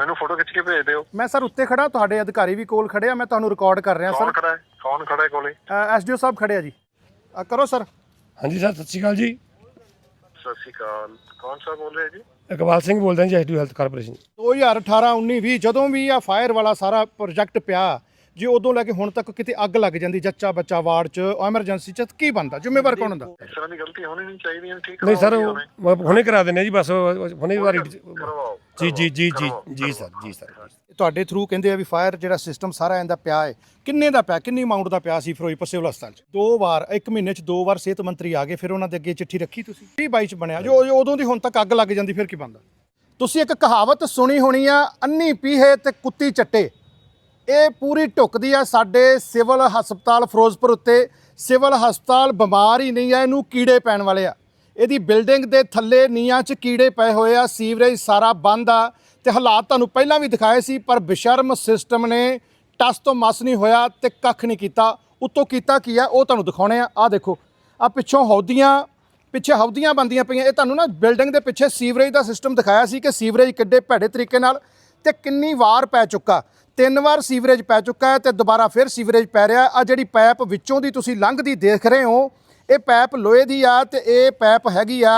ਮੈਨੂੰ ਫੋਟੋ ਖਿੱਚ ਕੇ ਭੇਜ ਦਿਓ। ਮੈਂ ਸਰ ਉੱਤੇ ਖੜਾ ਤੁਹਾਡੇ ਅਧਿਕਾਰੀ ਵੀ ਕੋਲ ਖੜੇ ਆ ਮੈਂ ਤੁਹਾਨੂੰ ਰਿਕਾਰਡ ਕਰ ਰਿਹਾ ਕੌਣ ਸਰ। ਖੜਾ ਹੈ? ਕੌਣ ਖੜਾ ਹੈ ਕੋਲੇ? ਐਸਡੀਓ ਸਾਹਿਬ ਖੜੇ ਆ ਜੀ। ਅ, ਕਰੋ ਸਰ। ਹਾਂਜੀ ਸਰ ਸਤਿ ਸ਼੍ਰੀ ਅਕਾਲ ਜੀ। ਸਤਿ ਸ਼੍ਰੀ ਅਕਾਲ। ਕੌਣ ਸਾਹਿਬ ਬੋਲ ਰਹੇ ਜੀ? ਇਕਬਾਲ ਸਿੰਘ ਬੋਲਦਾ ਜੀ ਐਸਡੀ ਹੈਲਥ ਕਾਰਪੋਰੇਸ਼ਨ। 2018 19 20 ਜਦੋਂ ਵੀ ਆ ਫਾਇਰ ਵਾਲਾ ਸਾਰਾ ਪ੍ਰੋਜੈਕਟ ਪਿਆ ਜੇ ਉਦੋਂ ਲੈ ਕੇ ਹੁਣ ਤੱਕ ਕਿਤੇ ਅੱਗ ਲੱਗ ਜਾਂਦੀ ਜੱਚਾ ਬੱਚਾ ਵਾਰਡ 'ਚ ਐਮਰਜੈਂਸੀ 'ਚ ਕੀ ਬੰਦਾ ਜ਼ਿੰਮੇਵਾਰ ਕੌਣ ਹੁੰਦਾ? ਇਸ ਤਰ੍ਹਾਂ ਦੀ ਗਲਤੀ ਹੋਣੀ ਨਹੀਂ ਚਾਹੀਦੀ ਹੈ ਠੀਕ ਨਹੀਂ ਸਰ ਕਰਵਾਓ। ਹੁਣੇ ਕਰਾ ਦਿੰਦੇ ਆ ਜੀ ਬਸ ਹੁਣੇ ਵਾਰੀ ਕਰਵਾਓ ਜੀ ਜੀ ਜੀ ਜੀ ਜੀ ਸਰ ਜੀ ਸਰ ਤੁਹਾਡੇ ਥਰੂ ਕਹਿੰਦੇ ਆ ਵੀ ਫਾਇਰ ਜਿਹੜਾ ਸਿਸਟਮ ਸਾਰਾ ਇਹਦਾ ਪਿਆ ਹੈ ਕਿੰਨੇ ਦਾ ਪਿਆ? ਕਿੰਨੀ ਅਮਾਉਂਟ ਦਾ ਪਿਆ ਸੀ ਫਿਰੋਜ਼ਪੁਰ ਸਿਵਲ ਹਸਪਤਾਲ 'ਚ? ਦੋ ਵਾਰ ਇੱਕ ਮਹੀਨੇ 'ਚ ਦੋ ਵਾਰ ਸਿਹਤ ਮੰਤਰੀ ਆ ਗਏ ਫਿਰ ਉਹਨਾਂ ਦੇ ਅੱਗੇ ਚਿੱਠੀ ਰੱਖੀ ਤੁਸੀਂ? 20 22 'ਚ ਬਣਿਆ? ਜੋ ਜੋ ਉਦੋਂ ਦੀ ਹੁਣ ਤੱਕ ਅੱਗ ਲੱਗ ਜਾਂਦੀ ਫਿਰ ਕੀ ਬੰਦਾ ਤੁਸੀਂ ਇੱਕ ਕਹਾਵਤ ਸੁਣੀ ਹੋਣੀ ਆ ਅੰਨੀ ਪੀਹੇ ਤੇ ਕੁੱਤੀ ਚੱਟੇ। ਇਹ ਪੂਰੀ ਢੁੱਕਦੀ ਆ ਸਾਡੇ ਸਿਵਲ ਹਸਪਤਾਲ ਫਿਰੋਜ਼ਪੁਰ ਉੱਤੇ। ਸਿਵਲ ਹਸਪਤਾਲ ਬਿਮਾਰ ਹੀ ਨਹੀਂ ਆ ਇਹਨੂੰ ਕੀੜੇ ਪੈਣ ਵਾਲੇ ਆ। ਇਹਦੀ ਬਿਲਡਿੰਗ ਦੇ ਥੱਲੇ ਨੀਆਂ 'ਚ ਕੀੜੇ ਪਏ ਹੋਏ ਆ, ਸੀਵਰੇਜ ਸਾਰਾ ਬੰਦ ਆ ਤੇ ਹਾਲਾਤ ਤੁਹਾਨੂੰ ਪਹਿਲਾਂ ਵੀ ਦਿਖਾਏ ਸੀ, ਪਰ ਬਿਸ਼ਰਮ ਸਿਸਟਮ ਨੇ ਟਸ ਤੋਂ ਮਸ ਨਹੀਂ ਹੋਇਆ ਤੇ ਕੱਖ ਨਹੀਂ ਕੀਤਾ। ਉੱਤੋਂ ਕੀਤਾ ਕੀ ਆ, ਉਹ ਤੁਹਾਨੂੰ ਦਿਖਾਉਣੇ ਆ। ਆ ਦੇਖੋ ਆ ਪਿੱਛੋਂ ਹੌਦੀਆਂ ਪਿੱਛੇ ਹੌਦੀਆਂ ਬੰਦੀਆਂ ਪਈਆਂ। ਇਹ ਤੁਹਾਨੂੰ ਨਾ ਬਿਲਡਿੰਗ ਦੇ ਪਿੱਛੇ ਸੀਵਰੇਜ ਦਾ ਸਿਸਟਮ ਦਿਖਾਇਆ ਸੀ ਕਿ ਸੀਵਰੇਜ ਕਿੱਡੇ ਭੈੜੇ ਤਰੀਕੇ ਨਾਲ ਤੇ ਕਿੰਨੀ ਵਾਰ ਪੈ ਚੁੱਕਾ। ਤਿੰਨ ਵਾਰ ਸੀਵਰੇਜ ਪੈ ਚੁੱਕਾ ਹੈ ਤੇ ਦੁਬਾਰਾ ਫਿਰ ਸੀਵਰੇਜ ਪੈ ਰਿਹਾ ਆ ਜਿਹੜੀ ਪਾਈਪ ਵਿੱਚੋਂ ਦੀ ਤੁਸੀਂ ਲੰਘਦੀ ਦੇਖ ਰਹੇ ਹੋ ਇਹ ਪੈਪ ਲੋਹੇ ਦੀ ਆ ਤੇ ਇਹ ਪੈਪ ਹੈਗੀ ਆ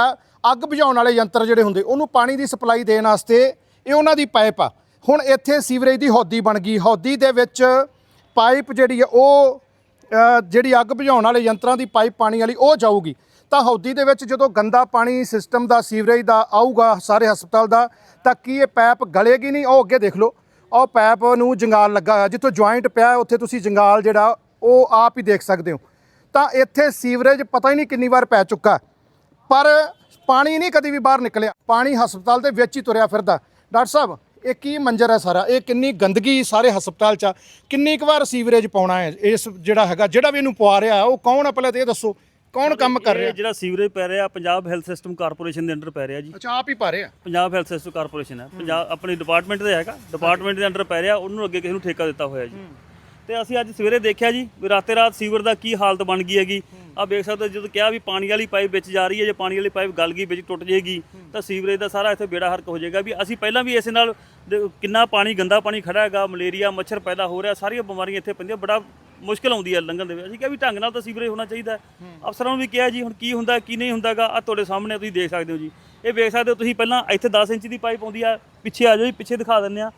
ਅੱਗ ਬੁਝਾਉਣ ਵਾਲੇ ਯੰਤਰ ਜਿਹੜੇ ਹੁੰਦੇ, ਉਹਨੂੰ ਪਾਣੀ ਦੀ ਸਪਲਾਈ ਦੇਣ ਵਾਸਤੇ ਇਹ ਉਹਨਾਂ ਦੀ ਪਾਈਪ ਆ। ਹੁਣ ਇੱਥੇ ਸੀਵਰੇਜ ਦੀ ਹੌਦੀ ਬਣ ਗਈ। ਹੌਦੀ ਦੇ ਵਿੱਚ ਪਾਈਪ ਜਿਹੜੀ ਆ, ਉਹ ਜਿਹੜੀ ਅੱਗ ਬੁਝਾਉਣ ਵਾਲੇ ਯੰਤਰਾਂ ਦੀ ਪਾਈਪ ਪਾਣੀ ਵਾਲੀ, ਉਹ ਜਾਊਗੀ। ਤਾਂ ਹੌਦੀ ਦੇ ਵਿੱਚ ਜਦੋਂ ਗੰਦਾ ਪਾਣੀ ਸਿਸਟਮ ਦਾ, ਸੀਵਰੇਜ ਦਾ ਆਊਗਾ, ਸਾਰੇ ਹਸਪਤਾਲ ਦਾ, ਤਾਂ ਕੀ ਇਹ ਪਾਈਪ ਗਲੇਗੀ ਨਹੀਂ? ਉਹ ਅੱਗੇ ਦੇਖ ਲਓ। ਉਹ ਪਾਈਪ ਨੂੰ ਜੰਗਾਲ ਲੱਗਾ ਹੋਇਆ, ਜਿੱਥੋਂ ਜੁਆਇੰਟ ਪਿਆ, ਉੱਥੇ ਤੁਸੀਂ ਜੰਗਾਲ ਜਿਹੜਾ, ਉਹ ਆਪ ਹੀ ਦੇਖ ਸਕਦੇ ਹੋ। ਤਾਂ ਇੱਥੇ ਸੀਵਰੇਜ ਪਤਾ ਹੀ ਨਹੀਂ ਕਿੰਨੀ ਵਾਰ ਪੈ ਚੁੱਕਾ। ਪਰ ਪਾਣੀ ਨਹੀਂ ਕਦੀ ਵੀ ਬਾਹਰ ਨਿਕਲਿਆ। ਪਾਣੀ ਹਸਪਤਾਲ ਦੇ ਵਿੱਚ ਹੀ ਤੁਰਿਆ ਫਿਰਦਾ। ਡਾਕਟਰ ਸਾਹਿਬ ਇਹ ਕੀ ਮੰਜ਼ਰ ਹੈ ਸਾਰਾ? ਇਹ ਕਿੰਨੀ ਗੰਦਗੀ ਸਾਰੇ ਹਸਪਤਾਲ 'ਚ? ਕਿੰਨੀ ਕੁ ਵਾਰ ਸੀਵਰੇਜ ਪਾਉਣਾ ਹੈ? ਇਸ ਜਿਹੜਾ ਹੈਗਾ ਜਿਹੜਾ ਵੀ ਇਹਨੂੰ ਪਵਾ ਰਿਹਾ ਉਹ ਕੌਣ ਆ ਪਹਿਲਾਂ ਤੇ ਇਹ ਦੱਸੋ? ਕੌਣ ਕੰਮ ਕਰ ਇਹ ਰਿਹਾ ਜਿਹੜਾ ਸੀਵਰੇਜ ਪੈ ਰਿਹਾ ਪੰਜਾਬ ਹੈਲਥ ਸਿਸਟਮ ਕਾਰਪੋਰੇਸ਼ਨ ਦੇ ਅੰਡਰ ਪੈ ਰਿਹਾ ਜੀ। ਅੱਛਾ ਆਪ ਹੀ ਪਾ ਰਿਹਾ? ਪੰਜਾਬ ਹੈਲਥ ਸਿਸਟਮ ਕਾਰਪੋਰੇਸ਼ਨ ਹੈ। ਪੰਜਾਬ ਆਪਣੀ ਡਿਪਾਰਟਮੈਂਟ ਦੇ ਹੈਗਾ। ਡਿਪਾਰਟਮੈਂਟ ਦੇ ਅੰਡਰ ਪੈ ਰਿਹਾ ਉਹਨੂੰ ਅੱਗੇ ਕਿਸੇ ਨੂੰ ਠੇਕਾ ਦਿੱਤਾ ਹੋਇਆ ਜੀ। ਤੇ ਅਸੀਂ ਅੱਜ ਸਵੇਰੇ ਦੇਖਿਆ ਜੀ ਵੀ ਰਾਤੇ ਰਾਤ ਸੀਵਰ ਦਾ ਕੀ ਹਾਲਤ ਬਣ ਗਈ ਹੈਗੀ। ਆ ਵੇਖ ਸਕਦੇ ਹੋ, ਜਦੋਂ ਕਿਹਾ ਵੀ ਪਾਣੀ ਵਾਲੀ ਪਾਈਪ ਵਿੱਚ ਜਾ ਰਹੀ ਹੈ, ਜੇ ਪਾਣੀ ਵਾਲੀ ਪਾਈਪ ਗਲ ਗਈ, ਵਿੱਚ ਟੁੱਟ ਜਾਏਗੀ, ਤਾਂ ਸੀਵਰੇਜ ਦਾ ਸਾਰਾ ਇੱਥੇ ਬੇੜਾ ਹਰਕ ਹੋ ਜਾਏਗਾ ਵੀ ਅਸੀਂ ਪਹਿਲਾਂ ਵੀ ਇਸੇ ਨਾਲ ਕਿੰਨਾ ਪਾਣੀ, ਗੰਦਾ ਪਾਣੀ ਖੜਾ ਹੈਗਾ, ਮਲੇਰੀਆ, ਮੱਛਰ ਪੈਦਾ ਹੋ ਰਿਹਾ, ਸਾਰੀਆਂ ਬਿਮਾਰੀਆਂ ਇੱਥੇ ਪੈਂਦੀਆਂ, ਬੜਾ ਮੁਸ਼ਕਲ ਆਉਂਦੀ ਹੈ ਲੰਘਣ ਦੇ ਵਿੱਚ। ਅਸੀਂ ਕਿਹਾ ਵੀ ਢੰਗ ਨਾਲ ਤਾਂ ਸੀਵਰੇਜ ਹੋਣਾ ਚਾਹੀਦਾ ਅਫਸਰਾਂ ਨੂੰ ਵੀ ਕਿਹਾ ਜੀ, ਹੁਣ ਕੀ ਹੁੰਦਾ, ਕੀ ਨਹੀਂ ਹੁੰਦਾਗਾ ਆ ਤੁਹਾਡੇ ਸਾਹਮਣੇ ਤੁਸੀਂ ਦੇਖ ਸਕਦੇ ਹੋ ਜੀ। ਇਹ ਵੇਖ ਸਕਦੇ ਹੋ, ਤੁਸੀਂ ਪਹਿਲਾਂ ਇੱਥੇ 10 ਇੰਚ ਦੀ ਪਾਈਪ ਆਉਂਦੀ ਆ, ਪਿੱਛੇ ਆ ਜਾਓ ਜੀ, ਪਿੱਛੇ ਦਿਖਾ ਦਿੰਦੇ ਆ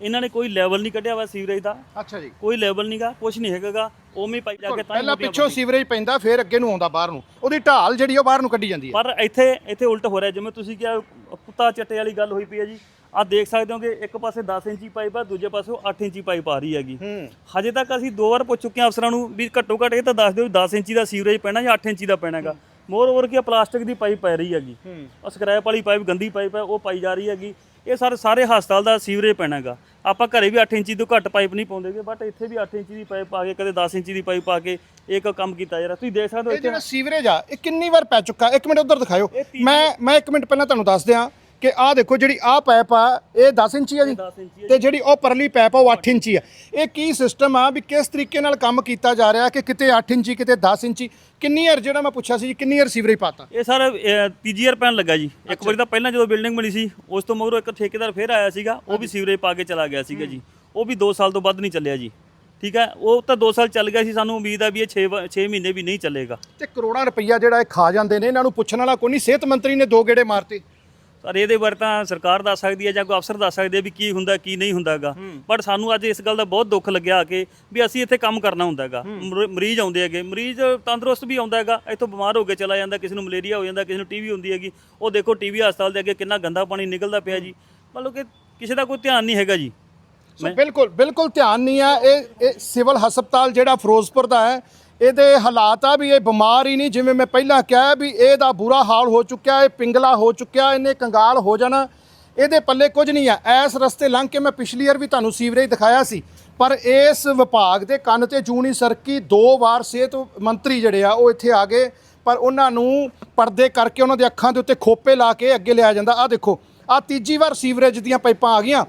ਇਹਨਾਂ ਨੇ ਕੋਈ ਲੈਵਲ ਨਹੀਂ ਕੱਢਿਆ ਹੋਇਆ ਸੀਵਰੇਜ ਦਾ। ਅੱਛਾ ਜੀ। ਕੋਈ ਲੈਵਲ ਨਹੀਂਗਾ ਕੁਝ ਨਹੀਂ ਹੈਗਾਗਾ ਉਵੇਂ ਹੀ ਪਾਈਪ ਜਾ ਕੇ ਤਾਂ ਹੀ ਪਹਿਲਾਂ ਪਿੱਛੋਂ ਸੀਵਰੇਜ ਪੈਂਦਾ ਫਿਰ ਅੱਗੇ ਨੂੰ ਆਉਂਦਾ ਬਾਹਰ ਨੂੰ। ਉਹਦੀ ਢਾਲ ਜਿਹੜੀ ਉਹ ਬਾਹਰ ਨੂੰ ਕੱਢੀ ਜਾਂਦੀ ਹੈ ਪਰ ਇੱਥੇ ਇੱਥੇ ਉਲਟ ਹੋ ਰਿਹਾ ਜਿਵੇਂ ਤੁਸੀਂ ਕਿਹਾ ਕੁੱਤਾ ਚੱਟੇ ਵਾਲੀ ਗੱਲ ਹੋਈ ਪਈ ਹੈ ਜੀ। ਆ ਦੇਖ ਸਕਦੇ ਹੋ ਕਿ ਇੱਕ ਪਾਸੇ 10 ਇੰਚੀ ਪਾਈਪ ਆ ਦੂਜੇ ਪਾਸੇ 8 ਇੰਚੀ ਪਾਈਪ ਆ ਰਹੀ ਹੈਗੀ। ਹੂੰ। ਹਜੇ ਤੱਕ ਅਸੀਂ ਦੋ ਵਾਰ ਪੁੱਛ ਚੁੱਕੇ ਹਾਂ ਅਫਸਰਾਂ ਨੂੰ ਵੀ ਘੱਟੋ ਘੱਟ ਇਹ ਤਾਂ ਦੱਸ ਦਿਓ ਵੀ 10 ਇੰਚੀ ਦਾ ਸੀਵਰੇਜ ਪੈਣਾ ਜਾਂ 8 ਇੰਚੀ ਦਾ ਪੈਣਾਗਾ ਮੋਰ ਓਵਰ ਕੀ ਪਲਾਸਟਿਕ ਦੀ ਪਾਈਪ ਪੈ ਰਹੀ ਹੈਗੀ। ਹੂੰ। ਉਹ ਸਕ੍ਰੈਪ ਵਾਲੀ ਪਾਈਪ ਗੰਦੀ ਪਾਈਪ ਹੈ ਉਹ ਪਾਈ ਜਾ ਰਹੀ ਹੈਗੀ। ਇਹ ਸਾਰੇ ਸਾਰੇ ਹਸਪਤਾਲ ਦਾ ਸੀਵਰੇਜ ਪੈਣਾਗਾ। ਆਪਾਂ ਘਰੇ ਵੀ 8 ਇੰਚੀ ਤੋਂ ਘੱਟ ਪਾਈਪ ਨਹੀਂ ਪਾਉਂਦੇਗੇ ਬਟ ਇੱਥੇ ਵੀ 8 ਇੰਚੀ ਦੀ ਪਾਈਪ ਪਾ ਕੇ ਕਦੇ 10 ਇੰਚੀ ਦੀ ਪਾਈਪ ਪਾ ਕੇ ਇੱਕ ਕੰਮ ਕੀਤਾ ਯਾਰ। ਤੁਸੀਂ ਦੇਖ ਸਕਦੇ ਹੋ ਇਹ ਇੱਥੇ ਜਿਹੜਾ ਸੀਵਰੇਜ ਆ ਇਹ ਕਿੰਨੀ ਵਾਰ ਪੈ ਚੁੱਕਾ? ਇੱਕ ਮਿੰਟ ਉਧਰ ਦਿਖਾਇਓ। ਮੈਂ ਮੈਂ ਇੱਕ ਮਿੰਟ ਪਹਿਲਾਂ ਤੁਹਾਨੂੰ ਦੱਸ ਦਿਆਂ ਕਿ ਆਹ ਦੇਖੋ ਜਿਹੜੀ ਆਹ ਪਾਈਪ ਆ ਇਹ 10 ਇੰਚੀ ਆ ਜੀ। 10 ਇੰਚੀ ਤੇ ਜਿਹੜੀ ਉਹ ਪਰਲੀ ਪਾਈਪ ਆ ਉਹ 8 ਇੰਚੀ ਆ। ਇਹ ਕੀ ਸਿਸਟਮ ਆ ਵੀ ਕਿਸ ਤਰੀਕੇ ਨਾਲ ਕੰਮ ਕੀਤਾ ਜਾ ਰਿਹਾ ਕਿ ਕਿਤੇ 8 ਇੰਚੀ ਕਿਤੇ 10 ਇੰਚੀ? ਕਿੰਨੀ ਵਾਰ ਜਿਹੜਾ ਮੈਂ ਪੁੱਛਿਆ ਸੀ ਜੀ ਕਿੰਨੀ ਵਾਰ ਸੀਵਰੇਜ ਪਾਤਾ? ਇਹ ਸਰ ਵਾਰ ਪੈਣ ਲੱਗਾ ਜੀ। ਇੱਕ ਵਾਰੀ ਤਾਂ ਪਹਿਲਾਂ ਜਦੋਂ ਬਿਲਡਿੰਗ ਬਣੀ ਸੀ ਉਸ ਤੋਂ ਮਗਰੋਂ ਇੱਕ ਠੇਕੇਦਾਰ ਫੇਰ ਆਇਆ ਸੀਗਾ ਉਹ ਵੀ ਸੀਵਰੇਜ ਪਾ ਕੇ ਚਲਾ ਗਿਆ ਸੀਗਾ ਜੀ। ਉਹ ਵੀ 2 ਸਾਲ ਤੋਂ ਵੱਧ ਨਹੀਂ ਚੱਲਿਆ ਜੀ। ਠੀਕ ਹੈ? ਉਹ ਤਾਂ 2 ਸਾਲ ਚੱਲ ਗਿਆ ਸੀ ਸਾਨੂੰ ਉਮੀਦ ਆ ਵੀ ਇਹ 6 6 ਮਹੀਨੇ ਵੀ ਨਹੀਂ ਚੱਲੇਗਾ। ਤੇ ਕਰੋੜਾਂ ਰੁਪਈਆ ਜਿਹੜਾ ਇਹ ਖਾ ਜਾਂਦੇ ਨੇ ਇਹਨਾਂ ਨੂੰ ਪੁੱਛਣ ਵਾਲਾ ਕੋਈ ਨਹੀਂ। ਸਿਹਤ ਮੰਤਰੀ ਨੇ ਦੋ ਗੇੜੇ ਮਾਰਤੇ। ਸਰ ਇਹਦੇ ਬਾਰੇ ਤਾਂ ਸਰਕਾਰ ਦੱਸ ਸਕਦੀ ਹੈ ਜਾਂ ਕੋਈ ਅਫਸਰ ਦੱਸ ਸਕਦੇ ਆ ਵੀ ਕੀ ਹੁੰਦਾ ਕੀ ਨਹੀਂ ਹੁੰਦਾਗਾ। ਬਟ ਸਾਨੂੰ ਅੱਜ ਇਸ ਗੱਲ ਦਾ ਬਹੁਤ ਦੁੱਖ ਲੱਗਿਆ ਕਿ ਵੀ ਅਸੀਂ ਇੱਥੇ ਕੰਮ ਕਰਨਾ ਹੁੰਦਾਗਾ। ਮਰੀਜ਼ ਆਉਂਦੇ ਹੈਗੇ। ਮਰੀਜ਼ ਤੰਦਰੁਸਤ ਵੀ ਆਉਂਦਾ ਹੈਗਾ ਇੱਥੋਂ ਬਿਮਾਰ ਹੋ ਕੇ ਚਲਾ ਜਾਂਦਾ ਕਿਸੇ ਨੂੰ ਮਲੇਰੀਆ ਹੋ ਜਾਂਦਾ ਕਿਸੇ ਨੂੰ ਟੀਵੀ ਹੁੰਦੀ ਹੈਗੀ। ਉਹ ਦੇਖੋ ਟੀਵੀ ਹਸਪਤਾਲ ਦੇ ਅੱਗੇ ਕਿੰਨਾ ਗੰਦਾ ਪਾਣੀ ਨਿਕਲਦਾ ਪਿਆ ਜੀ। ਮਤਲਬ ਕਿ ਕਿਸੇ ਦਾ ਕੋਈ ਧਿਆਨ ਨਹੀਂ ਹੈਗਾ ਜੀ। ਸੋ ਬਿਲਕੁਲ ਬਿਲਕੁਲ ਧਿਆਨ ਨਹੀਂ ਆ। ਇਹ ਇਹ ਸਿਵਲ ਹਸਪਤਾਲ ਜਿਹੜਾ ਫਿਰੋਜ਼ਪੁਰ ਦਾ ਹੈ ਇਹਦੇ ਹਾਲਾਤ ਆ ਵੀ ਇਹ ਬਿਮਾਰ ਹੀ ਨਹੀਂ, ਜਿਵੇਂ ਮੈਂ ਪਹਿਲਾਂ ਕਿਹਾ ਵੀ ਇਹਦਾ ਬੁਰਾ ਹਾਲ ਹੋ ਚੁੱਕਿਆ, ਇਹ ਪਿੰਗਲਾ ਹੋ ਚੁੱਕਿਆ, ਇਹਨੇ ਕੰਗਾਲ ਹੋ ਜਾਣਾ। ਇਹਦੇ ਪੱਲੇ ਕੁਝ ਨਹੀਂ ਆ। ਐਸ ਰਸਤੇ ਲੰਘ ਕੇ ਮੈਂ ਪਿਛਲੀ ਵਾਰ ਵੀ ਤੁਹਾਨੂੰ ਸੀਵਰੇਜ ਦਿਖਾਇਆ ਸੀ। ਪਰ ਇਸ ਵਿਭਾਗ ਦੇ ਕੰਨ ਤੇ ਜੂਨੀ ਸਰਕੀ, ਦੋ ਵਾਰ ਸਿਹਤ ਮੰਤਰੀ ਜਿਹੜੇ ਆ, ਉਹ ਇੱਥੇ ਆ ਗਏ। ਪਰ ਉਹਨਾਂ ਨੂੰ ਪਰਦੇ ਕਰਕੇ ਉਹਨਾਂ ਦੇ ਅੱਖਾਂ ਦੇ ਉੱਤੇ ਖੋਪੇ ਲਾ ਕੇ ਅੱਗੇ ਲਿਆ ਜਾਂਦਾ। ਆ ਦੇਖੋ ਆ ਤੀਜੀ ਵਾਰ ਸੀਵਰੇਜ ਦੀਆਂ ਪਾਈਪਾਂ ਆ ਗਈਆਂ।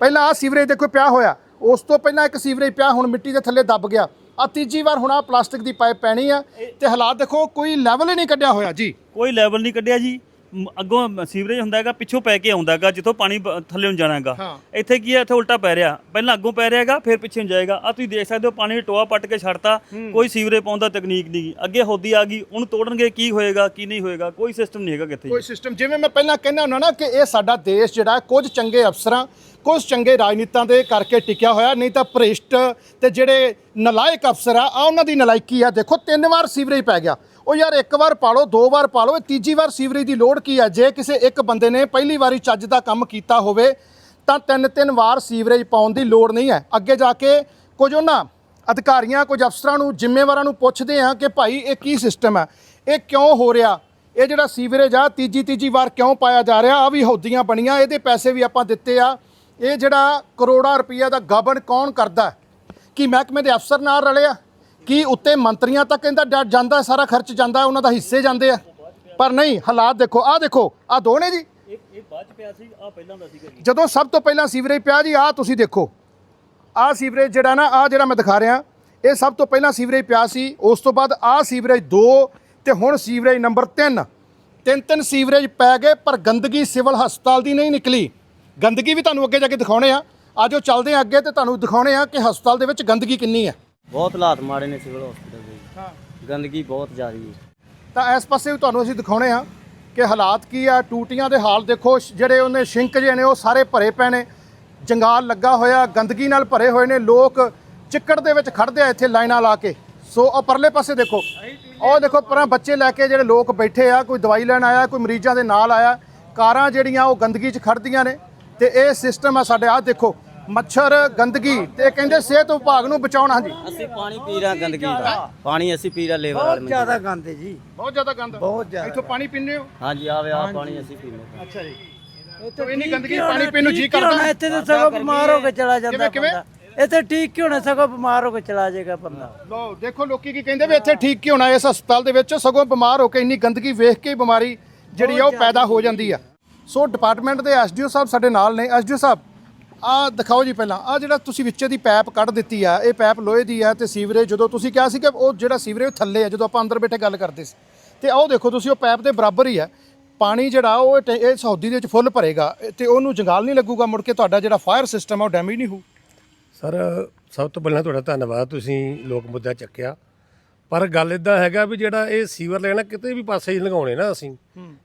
ਪਹਿਲਾਂ ਆ ਸੀਵਰੇਜ ਦੇਖੋ ਪਿਆ ਹੋਇਆ। ਉਸ ਤੋਂ ਪਹਿਲਾਂ ਇੱਕ ਸੀਵਰੇਜ ਪਿਆ, ਹੁਣ ਮਿੱਟੀ ਦੇ ਥੱਲੇ ਦੱਬ ਗਿਆ। ਆ ਤੀਜੀ ਵਾਰ ਹੁਣ ਆ ਪਲਾਸਟਿਕ ਦੀ ਪਾਈਪ ਪੈਣੀ ਆ ਤੇ ਹਾਲਾਤ ਦੇਖੋ, ਕੋਈ ਲੈਵਲ ਹੀ ਨਹੀਂ ਕੱਢਿਆ ਹੋਇਆ ਜੀ। ਕੋਈ ਲੈਵਲ ਨਹੀਂ ਕੱਢਿਆ ਜੀ। ਮ- ਅੱਗੋਂ ਸੀਵਰੇਜ ਹੁੰਦਾ ਹੈਗਾ ਪਿੱਛੋਂ ਪੈ ਕੇ ਆਉਂਦਾ ਹੈਗਾ ਜਿੱਥੋਂ ਪਾਣੀ ਬ- ਥੱਲੇ ਨੂੰ ਜਾਣਾ ਹੈਗਾ। ਹਾਂ। ਇੱਥੇ ਕੀ ਹੈ ਇੱਥੇ ਉਲਟਾ ਪੈ ਰਿਹਾ। ਪਹਿਲਾਂ ਅੱਗੋਂ ਪੈ ਰਿਹਾ ਹੈਗਾ ਫਿਰ ਪਿੱਛੇ ਨੂੰ ਜਾਏਗਾ। ਆ ਤੁਸੀਂ ਦੇਖ ਸਕਦੇ ਹੋ ਪਾਣੀ ਟੋਆ ਪੱਟ ਕੇ ਛੱਡਤਾ ਕੋਈ ਸੀਵਰੇਜ ਪਾਉਣ ਦਾ ਤਕਨੀਕ ਨਹੀਂ। ਗੀ। ਅੱਗੇ ਹੋਦੀ ਆ ਗਈ ਉਹਨੂੰ ਤੋੜਨਗੇ ਕੀ ਹੋਏਗਾ ਕੀ ਨਹੀਂ ਹੋਏਗਾ ਕੋਈ ਸਿਸਟਮ ਨਹੀਂ ਹੈਗਾ ਕਿੱਥੇ ਕੋਈ ਸਿਸਟਮ ਜਿਵੇਂ ਮੈਂ ਪਹਿਲਾਂ ਕਹਿੰਦਾ ਹੁੰਦਾ ਨਾ ਕਿ ਇਹ ਸਾਡਾ ਦੇਸ਼ ਜਿਹੜਾ ਹੈ, ਕੁਝ ਚੰਗੇ ਅਫਸਰਾਂ ਕੁਝ ਚੰਗੇ ਰਾਜਨੀਤਾਂ ਦੇ ਕਰਕੇ ਟਿਕਿਆ ਹੋਇਆ ਨਹੀਂ ਤਾਂ ਭ੍ਰਿਸ਼ਟ ਤੇ ਜਿਹੜੇ ਨਲਾਇਕ ਅਫਸਰ ਆ ਆ ਉਹਨਾਂ ਦੀ ਨਲਾਇਕੀ ਆ। ਦੇਖੋ ਤਿੰਨ ਵਾਰ ਸੀਵਰੇਜ ਪੈ ਗਿਆ। ਉਹ ਯਾਰ ਇੱਕ ਵਾਰ ਪਾ ਲਓ, ਦੋ ਵਾਰ ਪਾ ਲਓ, ਇਹ ਤੀਜੀ ਵਾਰ ਸੀਵਰੇਜ ਦੀ ਲੋੜ ਕੀ ਹੈ ਜੇ ਕਿਸੇ ਇੱਕ ਬੰਦੇ ਨੇ ਪਹਿਲੀ ਵਾਰੀ ਚੱਜ ਦਾ ਕੰਮ ਕੀਤਾ ਹੋਵੇ, ਤਾਂ ਤਿੰਨ ਤਿੰਨ ਵਾਰ ਸੀਵਰੇਜ ਪਾਉਣ ਦੀ ਲੋੜ ਨਹੀਂ ਹੈ। ਅੱਗੇ ਜਾ ਕੇ ਕੁਝ ਉਹਨਾਂ ਅਧਿਕਾਰੀਆਂ, ਕੁਝ ਅਫਸਰਾਂ ਨੂੰ, ਜ਼ਿੰਮੇਵਾਰਾਂ ਨੂੰ ਪੁੱਛਦੇ ਹਾਂ ਕਿ ਭਾਈ ਇਹ ਕੀ ਸਿਸਟਮ ਹੈ ਇਹ ਕਿਉਂ ਹੋ ਰਿਹਾ? ਇਹ ਜਿਹੜਾ ਸੀਵਰੇਜ ਆ ਤੀਜੀ ਤੀਜੀ ਵਾਰ ਕਿਉਂ ਪਾਇਆ ਜਾ ਰਿਹਾ? ਆ ਵੀ ਹੌਦੀਆਂ ਬਣੀਆਂ, ਇਹਦੇ ਪੈਸੇ ਵੀ ਆਪਾਂ ਦਿੱਤੇ ਆ। ਇਹ ਜਿਹੜਾ ਕਰੋੜਾਂ ਰੁਪਈਆ ਦਾ ਗਬਨ ਕੌਣ ਕਰਦਾ? ਕੀ ਮਹਿਕਮੇ ਦੇ ਅਫਸਰ ਨਾਲ ਰਲੇ ਆ ਕੀ ਉੱਤੇ ਮੰਤਰੀਆਂ ਤੱਕ ਇਹਦਾ ਜਾ- ਜਾਂਦਾ ਸਾਰਾ ਖਰਚ ਜਾਂਦਾ ਉਹਨਾਂ ਦਾ ਹਿੱਸੇ ਜਾਂਦੇ ਆ? ਪਰ ਨਹੀਂ ਹਾਲਾਤ ਦੇਖੋ ਆਹ ਦੇਖੋ ਆਹ ਦੋ ਨੇ ਜੀ। ਇਹ ਇਹ ਬਾਅਦ ਚ ਪਿਆ ਸੀ ਆ ਪਹਿਲਾਂ ਦਾ ਸੀਗਾ ਜੀ। ਜਦੋਂ ਸਭ ਤੋਂ ਪਹਿਲਾਂ ਸੀਵਰੇਜ ਪਿਆ ਜੀ ਆਹ ਤੁਸੀਂ ਦੇਖੋ। ਆਹ ਸੀਵਰੇਜ ਜਿਹੜਾ ਨਾ ਆਹ ਜਿਹੜਾ ਮੈਂ ਦਿਖਾ ਰਿਹਾ ਇਹ ਸਭ ਤੋਂ ਪਹਿਲਾਂ ਸੀਵਰੇਜ ਪਿਆ ਸੀ ਉਸ ਤੋਂ ਬਾਅਦ ਆਹ ਸੀਵਰੇਜ 2 ਤੇ ਹੁਣ ਸੀਵਰੇਜ ਨੰਬਰ 3 ਤਿੰਨ ਤਿੰਨ ਸੀਵਰੇਜ ਪੈ ਗਏ ਪਰ ਗੰਦਗੀ ਸਿਵਲ ਹਸਪਤਾਲ ਦੀ ਨਹੀਂ ਨਿਕਲੀ। ਗੰਦਗੀ ਵੀ ਤੁਹਾਨੂੰ ਅੱਗੇ ਜਾ ਕੇ ਦਿਖਾਉਣੇ ਆ। ਆਜੋ ਚੱਲਦੇ ਆ ਅੱਗੇ ਤੇ ਤੁਹਾਨੂੰ ਦਿਖਾਉਣੇ ਆ ਕਿ ਹਸਪਤਾਲ ਦੇ ਵਿੱਚ ਗੰਦਗੀ ਕਿੰਨੀ ਹੈ। ਬਹੁਤ ਹਾਲਾਤ ਮਾੜੇ ਨੇ ਸਿਵਲ ਹਸਪੀਟਲ ਦੇ। ਹਾਂ। ਗੰਦਗੀ ਬਹੁਤ ਜ਼ਿਆਦੀ ਹੈ। ਤਾਂ ਇਸ ਪਾਸੇ ਵੀ ਤੁਹਾਨੂੰ ਅਸੀਂ ਦਿਖਾਉਣੇ ਆ ਕਿ ਹਾਲਾਤ ਕੀ ਆ। ਟੂਟੀਆਂ ਦੇ ਹਾਲ ਦੇਖੋ ਸ਼- ਜਿਹੜੇ ਉਹਨੇ ਸ਼ਿੰਕ ਜਿਹੇ ਨੇ ਉਹ ਸਾਰੇ ਭਰੇ ਪਏ ਨੇ। ਜੰਗਾਲ ਲੱਗਾ ਹੋਇਆ ਗੰਦਗੀ ਨਾਲ ਭਰੇ ਹੋਏ ਨੇ। ਲੋਕ ਚਿੱਕੜ ਦੇ ਵਿੱਚ ਖੜਦੇ ਆ ਇੱਥੇ ਲਾਈਨਾਂ ਲਾ ਕੇ। ਸੋ ਉਹ ਪਰਲੇ ਪਾਸੇ ਦੇਖੋ। ਉਹ ਦੇਖੋ ਪਰਾਂ ਬੱਚੇ ਲੈ ਕੇ ਜਿਹੜੇ ਲੋਕ ਬੈਠੇ ਆ ਕੋਈ ਦਵਾਈ ਲੈਣ ਆਇਆ ਕੋਈ ਮਰੀਜ਼ਾਂ ਦੇ ਨਾਲ ਆਇਆ। ਕਾਰਾਂ ਜਿਹੜੀਆਂ ਉਹ ਗੰਦਗੀ 'ਚ ਖੜਦੀਆਂ ਨੇ। ਤੇ ਇਹ ਸਿਸਟਮ ਆ ਸਾਡੇ ਆ ਦੇਖੋ। ਮੱਛਰ ਗੰਦਗੀ ਤੇ ਕਹਿੰਦੇ ਸਿਹਤ ਵਿਭਾਗ ਨੂੰ ਬਚਾਉਣਾ ਹਾਂਜੀ। ਅਸੀਂ ਪਾਣੀ ਪੀ ਰਹੇ ਹਾਂ ਗੰਦਗੀ ਦਾ। ਪਾਣੀ ਅਸੀਂ ਪੀ ਰਹੇ ਲੇਵਰ ਵਾਲੇ ਜ਼ਿਆਦਾ ਗੰਦ ਹੈ ਜੀ। ਬਹੁਤ ਜ਼ਿਆਦਾ ਗੰਦ? ਬਹੁਤ ਜ਼ਿਆਦਾ। ਇੱਥੋਂ ਪਾਣੀ ਪੀਂਦੇ ਹੋ? ਹਾਂਜੀ ਆਵੇ ਆ ਪਾਣੀ ਅਸੀਂ ਪੀਂਦੇ ਹਾਂ। ਅੱਛਾ ਜੀ। ਤੋ ਇੰਨੀ ਗੰਦਗੀ ਪਾਣੀ ਪੀਣ ਨੂੰ ਜੀ ਕਰਦਾ? ਇੱਥੇ ਤਾਂ ਸਗੋਂ ਬਿਮਾਰ ਹੋ ਕੇ ਚਲਾ ਜਾਂਦਾ ਕਿਵੇਂ-? ਬੰਦਾ। ਇੱਥੇ ਠੀਕ ਕਿਉਂ ਹੋਣਾ ਸਗੋਂ ਬਿਮਾਰ ਹੋ ਕੇ ਚਲਾ ਜਾਏਗਾ ਬੰਦਾ। ਲੋ ਦੇਖੋ ਲੋਕੀ ਕੀ ਕਹਿੰਦੇ ਵੀ ਇੱਥੇ ਠੀਕ ਕੀ ਹੋਣਾ ਇਸ ਹਸਪਤਾਲ ਦੇ ਵਿੱਚ ਸਗੋਂ ਬਿਮਾਰ ਹੋ ਕੇ ਇੰਨੀ ਗੰਦਗੀ ਵੇਖ ਕੇ ਹੀ ਬਿਮਾਰੀ ਜਿਹੜੀ ਆ ਉਹ ਪੈਦਾ ਹੋ ਜਾਂਦੀ ਆ। ਸੋ ਡਿਪਾਰਟਮੈਂਟ ਦੇ ਐਸਡੀਓ ਸਾਹਿਬ ਸਾਡੇ ਨਾਲ ਨੇ। ਐਸਡੀਓ ਸਾਹਿਬ ਆ ਦਿਖਾਓ ਜੀ ਪਹਿਲਾਂ। ਆ ਜਿਹੜਾ ਤੁਸੀਂ ਵਿੱਚੇ ਦੀ ਪੈਪ ਕੱਢ ਦਿੱਤੀ ਆ, ਇਹ ਪੈਪ ਲੋਹੇ ਦੀ ਆ ਤੇ ਸੀਵਰੇਜ, ਜਦੋਂ ਤੁਸੀਂ ਕਿਹਾ ਸੀ ਕਿ ਉਹ ਜਿਹੜਾ ਸੀਵਰੇਜ ਥੱਲੇ ਆ, ਜਦੋਂ ਆਪਾਂ ਅੰਦਰ ਬੈਠੇ ਗੱਲ ਕਰਦੇ ਸੀ। ਤੇ ਆਓ ਦੇਖੋ ਤੁਸੀਂ, ਉਹ ਪੈਪ ਦੇ ਬਰਾਬਰ ਹੀ ਆ। ਪਾਣੀ ਜਿਹੜਾ ਉਹ ਟ- ਇਹ ਸੌਦੀ ਦੇ ਵਿੱਚ ਫੁੱਲ ਭਰੇਗਾ। ਤੇ ਉਹਨੂੰ ਜੰਗਾਲ ਨਹੀਂ ਲੱਗੂਗਾ, ਮੁੜ ਕੇ ਤੁਹਾਡਾ ਜਿਹੜਾ ਫਾਇਰ ਸਿਸਟਮ ਆ, ਉਹ ਡੈਮੇਜ ਨਹੀਂ ਹੋਊ। ਸਰ, ਸਭ ਤੋਂ ਪਹਿਲਾਂ ਤੁਹਾਡਾ ਧੰਨਵਾਦ, ਤੁਸੀਂ ਲੋਕ ਮੁੱਦਾ ਚੱਕਿਆ। ਪਰ ਗੱਲ ਇਦਾਂ ਹੈਗਾ ਵੀ ਜਿਹੜਾ ਇਹ ਸੀਵਰ ਲੈਣਾ ਕਿਤੇ ਵੀ ਪਾਸੇ ਹੀ ਲਗਾਉਣੇ ਨਾ ਅਸੀਂ।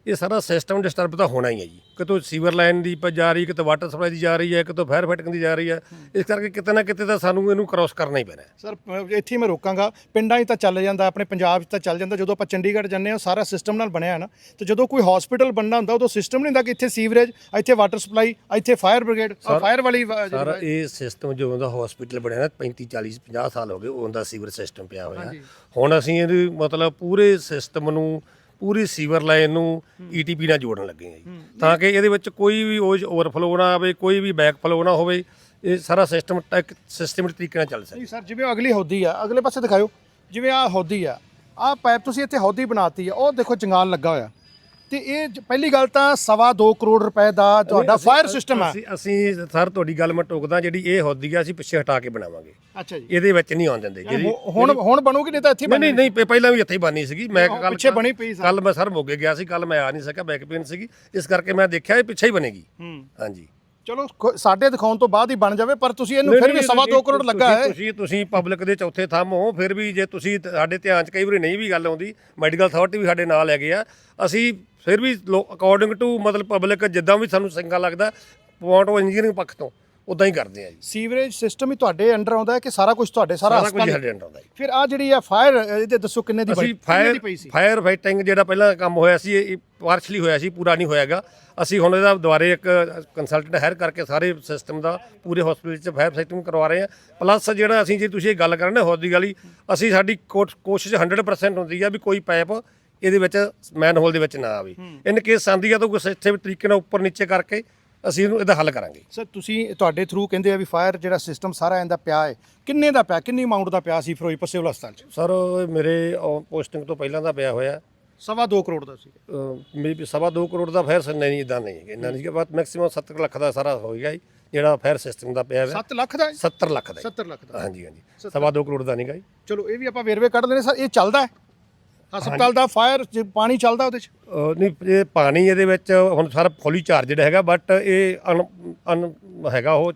ਇਹ ਸਾਰਾ ਸਿਸਟਮ ਡਿਸਟਰਬ ਤਾਂ ਹੋਣਾ ਹੀ ਹੈ ਜੀ। ਕਿਤੋਂ ਸੀਵਰ ਲਾਈਨ ਦੀ ਪ- ਜਾ ਰਹੀ ਕਿਤੋਂ ਵਾਟਰ ਸਪਲਾਈ ਦੀ ਜਾ ਰਹੀ ਹੈ ਕਿਤੋਂ ਫਾਇਰ ਫਾਈਟਿੰਗ ਦੀ ਜਾ ਰਹੀ ਹੈ। ਇਸ ਕਰਕੇ ਕਿਤੇ ਨਾ ਕਿਤੇ ਤਾਂ ਸਾਨੂੰ ਇਹਨੂੰ ਕ੍ਰਾਸ ਕਰਨਾ ਹੀ ਪੈਣਾ। ਸਰ ਇੱਥੇ ਮੈਂ ਰੋਕਾਂਗਾ। ਪਿੰਡਾਂ 'ਚ ਤਾਂ ਚੱਲ ਜਾਂਦਾ ਆਪਣੇ ਪੰਜਾਬ 'ਚ ਤਾਂ ਚੱਲ ਜਾਂਦਾ। ਜਦੋਂ ਆਪਾਂ ਚੰਡੀਗੜ੍ਹ ਜਾਂਦੇ ਹਾਂ ਸਾਰਾ ਸਿਸਟਮ ਨਾਲ ਬਣਿਆ ਹੈ ਨਾ। ਤੇ ਜਦੋਂ ਕੋਈ ਹਸਪੀਟਲ ਬਣਨਾ ਹੁੰਦਾ ਉਦੋਂ ਸਿਸਟਮ ਨਹੀਂ ਹੁੰਦਾ ਕਿ ਇੱਥੇ ਸੀਵਰੇਜ ਇੱਥੇ ਵਾਟਰ ਸਪਲਾਈ ਇੱਥੇ ਫਾਇਰ ਬ੍ਰਿਗੇਡ ਫਾਇਰ ਵਾਲੀ ਸਰ ਇਹ ਸਿਸਟਮ ਜੋ ਉਹਦਾ ਹਸਪੀਟਲ ਬਣਿਆ ਨਾ 35 40 50 ਸਾਲ ਹੋ ਗਏ ਉਹਦਾ ਸੀਵਰ ਸਿਸਟਮ ਪਿਆ ਹੋਇਆ। ਹੁਣ ਅਸੀਂ ਇਹਦੀ ਮਤਲਬ ਪੂਰੇ ਸਿਸਟਮ ਨੂੰ ਪੂਰੀ ਸੀਵਰ ਲਾਈਨ ਨੂੰ ਈਟੀਪੀ ਨਾਲ ਜੋੜਨ ਲੱਗੇ ਹਾਂ ਜੀ। ਤਾਂ ਕਿ ਇਹਦੇ ਵਿੱਚ ਕੋਈ ਵੀ ਉਹ ਓਵਰਫਲੋ ਨਾ ਆਵੇ ਕੋਈ ਵੀ ਬੈਕ ਫਲੋ ਨਾ ਹੋਵੇ ਇਹ ਸਾਰਾ ਸਿਸਟਮ ਟੈਕ ਸਿਸਟਮਿਕ ਤਰੀਕੇ ਨਾਲ ਚੱਲ ਸਕੇ। ਨਹੀਂ ਸਰ ਜਿਵੇਂ ਅਗਲੀ ਹੌਦੀ ਆ ਅਗਲੇ ਪਾਸੇ ਦਿਖਾਇਓ। ਜਿਵੇਂ ਆ ਹੌਦੀ ਆ ਆ ਪਾਈਪ ਤੁਸੀਂ ਇੱਥੇ ਹੌਦੀ ਬਣਾਤੀ ਆ ਉਹ ਦੇਖੋ ਜੰਗਾਲ ਲੱਗਾ ਹੋਇਆ। ਤੇ ਇਹ ਜ- ਪਹਿਲੀ ਗੱਲ ਤਾਂ ਸਵਾ ਦੋ ਕਰੋੜ ਰੁਪਏ ਦਾ ਤੁਹਾਡਾ ਫਾਇਰ ਸਿਸਟਮ ਆ। ਅਸੀਂ ਅਸੀਂ ਸਰ ਤੁਹਾਡੀ ਗੱਲ ਮੈਂ ਟੋਕਦਾ ਜਿਹੜੀ ਇਹ ਹੌਦੀ ਆ ਅਸੀਂ ਪਿੱਛੇ ਹਟਾ ਕੇ ਬਣਾਵਾਂਗੇ। ਅੱਛਾ ਜੀ। ਇਹਦੇ ਵਿੱਚ ਨਹੀਂ ਆਉਣ ਦਿੰਦੇ। ਜਿਹੜੀ ਹੁ- ਹੁਣ ਹੁਣ ਬਣੂਗੀ ਨਹੀਂ ਤਾਂ ਇੱਥੇ ਹੀ ਨਹੀਂ ਨਹੀਂ ਨਹੀਂ ਪ- ਪਹਿਲਾਂ ਵੀ ਇੱਥੇ ਹੀ ਬਾਨੀ ਸੀਗੀ। ਮੈਂ ਉਹ ਕੱਲ ਪਿੱਛੇ ਬਣੀ ਪਈ ਸਰ। ਕੱਲ ਮੈਂ ਸਰ ਮੋਗੇ ਗਿਆ ਸੀ ਕੱਲ ਮੈਂ ਆ ਨਹੀਂ ਸਕਿਆ ਬੈਕ ਪੇਨ ਸੀਗੀ। ਇਸ ਕਰਕੇ ਮੈਂ ਦੇਖਿਆ ਇਹ ਪਿੱਛੇ ਹੀ ਬਣੇਗੀ। ਹੂੰ। ਹਾਂਜੀ। ਚਲੋ ਸਾਡੇ ਦਿਖਾਉਣ ਤੋਂ ਬਾਅਦ ਹੀ ਬਣ ਜਾਵੇ ਪਰ ਤੁਸੀਂ ਇਹਨੂੰ ਫਿਰ ਵੀ ਸਵਾ ਦੋ ਕਰੋੜ ਲੱਗਾ ਹੈ। ਤੁਸੀਂ ਤੁਸੀਂ ਪਬਲਿਕ ਦੇ ਚੌਥੇ ਥੰਮ ਹੋ ਫਿਰ ਵੀ ਜੇ ਤੁਸੀਂ ਸਾਡੇ ਧਿਆਨ 'ਚ ਕਈ ਵਾਰੀ ਨਹੀਂ ਵੀ ਗੱਲ ਆਉਂਦੀ ਮੈਡੀਕਲ ਅਥਾਰਟੀ ਵੀ ਸਾਡੇ ਨਾਲ ਹੈਗੇ ਆ। ਅਸੀਂ ਫਿਰ ਵੀ ਅਕੋਰਡਿੰਗ ਟੂ ਮਤਲਬ ਪਬਲਿਕ ਜਿੱਦਾਂ ਵੀ ਸਾਨੂੰ ਚੰਗਾ ਲੱਗਦਾ ਪੁਆਇੰਟ ਆਫ ਇੰਜੀਨੀਅਰਿੰਗ ਪੱਖ ਤੋਂ ਉਦਾਂ ਹੀ ਕਰਦੇ ਆ ਜੀ। ਸੀਵਰੇਜ ਸਿਸਟਮ ਹੀ ਤੁਹਾਡੇ ਅੰਡਰ ਆਉਂਦਾ ਹੈ ਕਿ ਸਾਰਾ ਕੁਝ ਤੁਹਾਡੇ ਸਾਰਾ ਸਾਰਾ ਕੁਝ ਸਾਡੇ ਅੰਡਰ ਆਉਂਦਾ ਜੀ। ਫਿਰ ਆ ਜਿਹੜੀ ਆ ਫਾਇਰ ਇਹਦੇ ਦੱਸੋ ਕਿੰਨੇ ਦੀ ਅਸੀਂ ਫਾਇਰ ਦੀ ਫਾਇਰ ਫਾਈਟਿੰਗ ਜਿਹੜਾ ਪਹਿਲਾਂ ਕੰਮ ਹੋਇਆ ਸੀ ਇਹ ਪਾਰਸ਼ਲੀ ਹੋਇਆ ਸੀ ਪੂਰਾ ਨਹੀਂ ਹੋਇਆਗਾ। ਅਸੀਂ ਹੁਣ ਇਹਦਾ ਦੁਬਾਰੇ ਇੱਕ ਕੰਸਲਟੈਂਟ ਹਾਇਰ ਕਰਕੇ ਸਾਰੇ ਸਿਸਟਮ ਦਾ ਪੂਰੇ ਹਸਪੀਟਲ 'ਚ ਫਾਇਰ ਫਾਈਟਿੰਗ ਕਰਵਾ ਰਹੇ ਹਾਂ ਪਲੱਸ ਜਿਹੜਾ ਅਸੀਂ ਜੇ ਤੁਸੀਂ ਇਹ ਗੱਲ ਕਰਨ ਹੌਦੀ ਵਾਲੀ ਅਸੀਂ ਸਾਡੀ ਕੋਸ਼ਿਸ਼ 100% ਹੁੰਦੀ ਆ ਵੀ ਕੋਈ ਪਾਈਪ ਇਹਦੇ ਵਿੱਚ ਮੈਨਹੋਲ ਦੇ ਵਿੱਚ ਨਾ ਆਵੇ। ਇਨ ਕੇਸ ਆਂਦੀ ਆ ਤਾਂ ਕਿਸੇ ਇੱਥੇ ਵੀ ਤਰੀਕੇ ਨਾਲ ਉੱਪਰ ਨੀਚੇ ਕਰਕੇ ਅਸੀਂ ਇਹਨੂੰ ਇਹਦਾ ਹੱਲ ਕਰਾਂਗੇ। ਸਰ ਤੁਸੀਂ ਤੁਹਾਡੇ ਥਰੂ ਕਹਿੰਦੇ ਆ ਵੀ ਫਾਇਰ ਜਿਹੜਾ ਸਿਸਟਮ ਸਾਰਾ ਇਹਦਾ ਪਿਆ ਹੈ। ਕਿੰਨੇ ਦਾ ਪਿਆ? ਕਿੰਨੀ ਅਮਾਉਂਟ ਦਾ ਪਿਆ ਸੀ ਫਿਰੋਜ਼ਪੁਰ ਸਿਵਲ ਹਸਪਤਾਲ 'ਚ? ਸਰ ਮੇਰੇ ਪੋਸਟਿੰਗ ਤੋਂ ਪਹਿਲਾਂ ਦਾ ਪਿਆ ਹੋਇਆ। ਸਵਾ ਦੋ ਕਰੋੜ ਦਾ ਸੀ। ਮੇਬੀ ਸਵਾ ਦੋ ਕਰੋੜ ਦਾ ਫਾਇਰ ਸ- ਨਹੀਂ ਇਦਾਂ ਨਹੀਂ ਇੰਨਾ ਨਹੀਂ ਕਿ ਬਾਤ ਮੈਕਸਿਮਮ 70 ਲੱਖ ਦਾ ਸਾਰਾ ਹੋ ਗਿਆ ਜੀ ਜਿਹੜਾ ਫਾਇਰ ਸਿਸਟਮ ਦਾ ਪਿਆ ਹੋਇਆ। 7 ਲੱਖ ਦਾ ਹੈ? 70 ਲੱਖ ਦਾ ਜੀ। 70 ਲੱਖ ਦਾ। ਹਾਂਜੀ ਹਾਂਜੀ। ਸਵਾ ਦੋ ਕਰੋੜ ਦਾ ਨਹੀਂਗਾ ਜੀ। ਚਲੋ ਇਹ ਵੀ ਆਪਾਂ ਵੇਰਵੇ ਕੱਢ ਲੈਣੇ ਸਰ ਇਹ ਚੱਲਦਾ ਹੈ? ਹਸਪਤਾਲ ਦਾ ਫਾਇਰ ਪਾਣੀ ਚੱਲਦਾ ਉਹਦੇ ਚ? ਅਹ ਨਹੀਂ ਇਹ ਪਾਣੀ ਇਹਦੇ ਵਿੱਚ ਹੁਣ ਸਾਰਾ ਫੁੱਲੀ ਚਾਰਜਡ ਹੈਗਾ ਬਟ ਇਹ ਅਨ ਅਨ ਹੈਗਾ ਉਹ